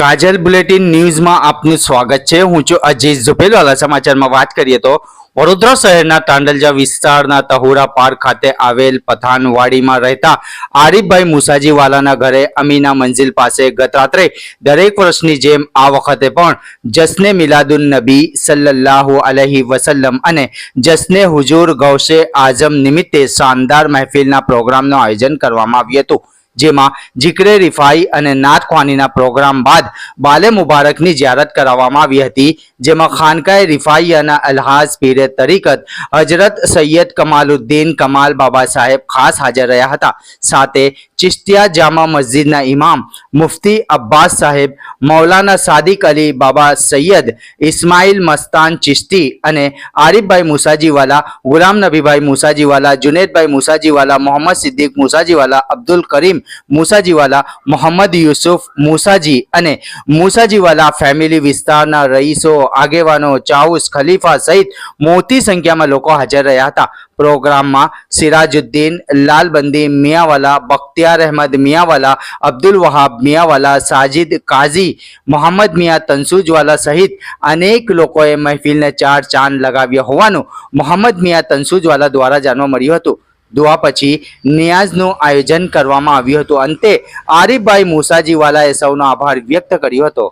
કાજલ bulletin ન્યૂઝમાં આપનું સ્વાગત છે. હું છું અજીત ઝુપેલવાલા સમાચારમાં વાત કરીએ તો વડોદરા શહેરના તાંડલજા વિસ્તારના તહુરા પાર્ક ખાતે આવેલ પથાનવાડીમાં રહેતા આરીફભાઈ મુસાજીવાલાના ઘરે અમીના મંજિલ પાસે ગત રાત્રે દરેક વર્ષની જેમ આ વખતે પણ જશ્ને મિલાદુન નબી સલ્લલ્લાહુ અલહી વસલ્લમ અને જશ્ને હુજુર ગૌશે આઝમ નિમિત્તે શાનદાર મહેફિલના પ્રોગ્રામનું આયોજન કરવામાં આવ્યું હતું. જેમાં જીકરે રિફાઈ અને નાત ખ્વાનીના પ્રોગ્રામ બાદ બાલે મુબારકની જ્યારત કરાવવામાં આવી હતી, જેમાં ખાનકાએ રિફાઈ અને અલ્હાઝ પીરે તરીકત હજરત સૈયદ કમાલુદ્દીન કમાલ બાબા સાહેબ ખાસ હાજર રહ્યા હતા. સાથે ચિશ્તિયા જામા મસ્જિદના ઇમામ મુફતી અબ્બાસ સાહેબ, મૌલાના સાદિક અલી બાબા સૈયદ ઇસ્માઇલ મસ્તાન ચિશ્તી અને આરિફભાઈ મુસાજીવાલા, ગુલામ નબીભાઈ મુસાજીવાલા, જુનેદભાઈ મુસાજીવાલા, મોહમ્મદ સિદ્દીક મુસાજીવાલા, અબ્દુલ કરીમ મુસાજીવાલા, મોહમ્મદ યુસુફ મુસાજી અને મુસાજીવાલા ફેમિલી વિસ્તારના રઈસો આગેવાનો, ચાઉસ, ખલીફા સહિત મોટી સંખ્યામાં લોકો હાજર રહ્યા હતા. પ્રોગ્રામમાં સિરાજુદ્દીન, લાલબંદી મિયાવાલા, બખ્તિયાર અહેમદ મિયાવાલા, અબ્દુલ વહાબ મિયાવાલા, સાજિદ કાઝી, મોહમ્મદ મિયા તનસુજવાલા સહિત અનેક લોકોએ મહેફિલને ચાર ચાંદ લગાવ્યા હોવાનું મોહમ્મદ મિયા તનસુજવાલા દ્વારા જાણવા મળ્યું હતું. દુઆ પછી નિયાઝનું આયોજન કરવામાં આવ્યું હતું. અંતે આરીફભાઈ મુસાજીવાલાએ સૌનો આભાર વ્યક્ત કર્યો હતો.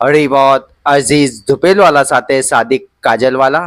હળીવત અઝીઝ ધુપેલવાલા સાથે સાદિક કાજલવાલા.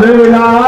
Lula.